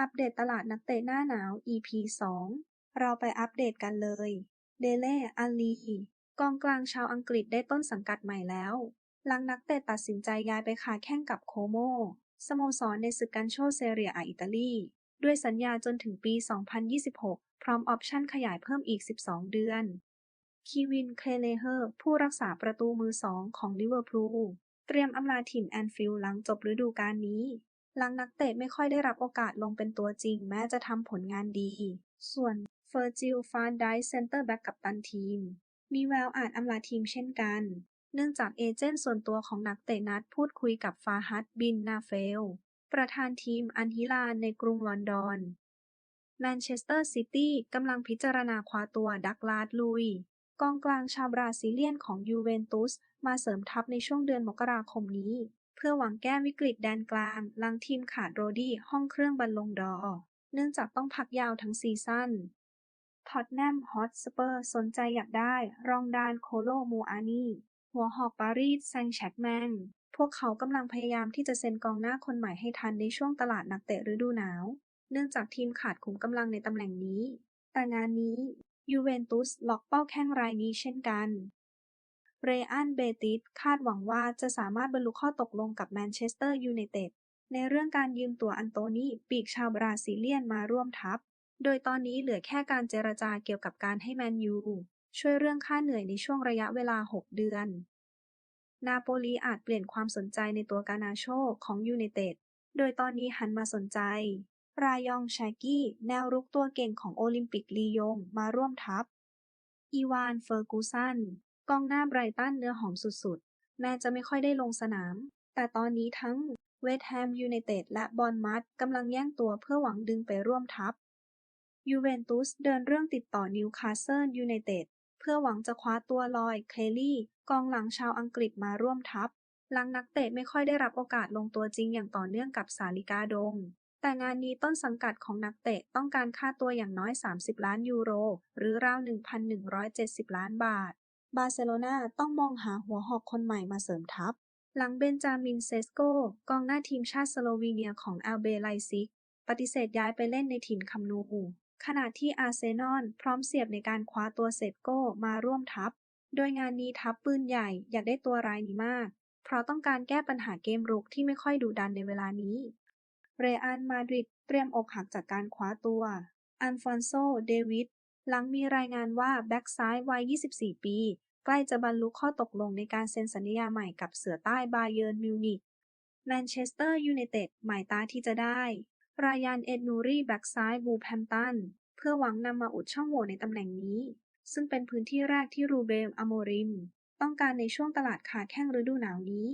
อัปเดตตลาดนักเตะหน้าหนาว EP 2 เราไปอัปเดตกันเลย เดเล่ อัลลี กองกลางชาวอังกฤษได้ต้นสังกัดใหม่แล้ว หลังนักเตะตัดสินใจย้ายไปคาแข้งกับโคโม สโมสรในศึกกันโชเซเรียอาอิตาลี ด้วยสัญญาจนถึงปี 2026 พร้อมออปชั่นขยายเพิ่มอีก 12 เดือน คีวิน เคลเลเฮอร์ ผู้รักษาประตูมือสองของลิเวอร์พูล เตรียมอำลาถิ่นแอนฟิลด์หลังจบฤดูกาลนี้ หลังนักเตะไม่ค่อยได้รับโอกาสลงเป็นตัวจริงแม้จะทำผลงานดี ส่วนเฟอร์จิลฟานไดซ์เซนเตอร์แบ็กกัปตันทีม มีแววอาจอำลาทีมเช่นกัน เนื่องจากเอเจนต์ส่วนตัวของนักเตะนัดพูดคุยกับฟาฮัดบินนาเฟล ประธานทีมอันฮิลาลในกรุงลอนดอนแมนเชสเตอร์ซิตี้กำลังพิจารณาคว้าตัวดักลาสลุย กองกลางชาวบราซิเลียนของยูเวนตุสมาเสริมทัพในช่วงเดือนมกราคมนี้ เพื่อหวังแก้วิกฤตแดนกลาง หลังทีมขาดโรดี้ห้องเครื่องบัลลงดอร์ เนื่องจากต้องพักยาวทั้งซีซั่นท็อตแนมฮอตสเปอร์สนใจอยากได้ รองดานโคโลมูอานีหัวหอกปารีสแซงแชกแมงพวกเขากำลังพยายามที่จะเซ็นกองหน้าคนใหม่ให้ทันในช่วงตลาดนักเตะฤดูหนาว เนื่องจากทีมขาดขุมกำลังในตำแหน่งนี้ แต่งานนี้ยูเวนตุสล็อกเป้าแข้งรายนี้เช่นกัน เรอันเบติส คาดหวังว่าจะสามารถบรรลุข้อตกลงกับแมนเชสเตอร์ยูไนเต็ดในเรื่องการยืมตัวอันโตนีปีกชาวบราซิเลียนมาร่วมทัพ โดยตอนนี้เหลือแค่การเจรจาเกี่ยวกับการให้แมนยูช่วยเรื่องค่าเหนื่อยในช่วงระยะเวลา 6 เดือน นาโปลีอาจเปลี่ยนความสนใจในตัวกานาโชของยูไนเต็ด โดยตอนนี้หันมาสนใจ รายองแชกกี้ แนวรุกตัวเก่งของโอลิมปิกลียงมาร่วมทัพ อีวาน เฟอร์กูสัน กองหน้าไบรตันเนื้อหอมสุดๆ แม้จะไม่ค่อยได้ลงสนาม แต่ตอนนี้ทั้งเวสต์แฮมยูไนเต็ดและบอร์นมัธกำลังแย่งตัวเพื่อหวังดึงไปร่วมทัพ ยูเวนตุสเดินเรื่องติดต่อนิวคาสเซิลยูไนเต็ดเพื่อหวังจะคว้าตัวลอย เคลลี่ กองหลังชาวอังกฤษมาร่วมทัพ หลังนักเตะไม่ค่อยได้รับโอกาสลงตัวจริงอย่างต่อเนื่องกับสาลิกาดง แต่งานนี้ต้นสังกัดของนักเตะต้องการค่าตัวอย่างน้อย 30 ล้านยูโร หรือราว 1,170 ล้านบาท บาร์เซโลนาต้องมองหาหัวหอกคนใหม่มาเสริมทัพ หลังเบนจามินเซสโกกองหน้าทีมชาติสโลวีเนียของแอลเบไลซิก ปฏิเสธย้ายไปเล่นในถิ่นคัมนูขณะที่อาร์เซนอลพร้อมเสียบในการคว้าตัวเซตโก้มาร่วมทัพ โดยงานนี้ทัพปืนใหญ่อยากได้ตัวรายนี้มาก เพราะต้องการแก้ปัญหาเกมรุกที่ไม่ค่อยดุดันในเวลานี้ เรอัลมาดริดเตรียมอกหักจากการคว้าตัวอันฟอนโซ เดวิด หลังมีรายงานว่าแบ็กซ้ายวัย 24 ปี ใกล้จะบรรลุข้อตกลงในการเซ็นสัญญาใหม่กับเสือใต้บาเยิร์นมิวนิกแมนเชสเตอร์ยูไนเต็ดหมายตาที่จะได้ รายานเอ็ดนูรีแบ็กซ้ายบูแพมตัน เพื่อหวังนำมาอุดช่องโหว่ในตำแหน่งนี้ ซึ่งเป็นพื้นที่แรกที่รูเบลอโมริม ต้องการในช่วงตลาดขาดแข้งฤดูหนาวนี้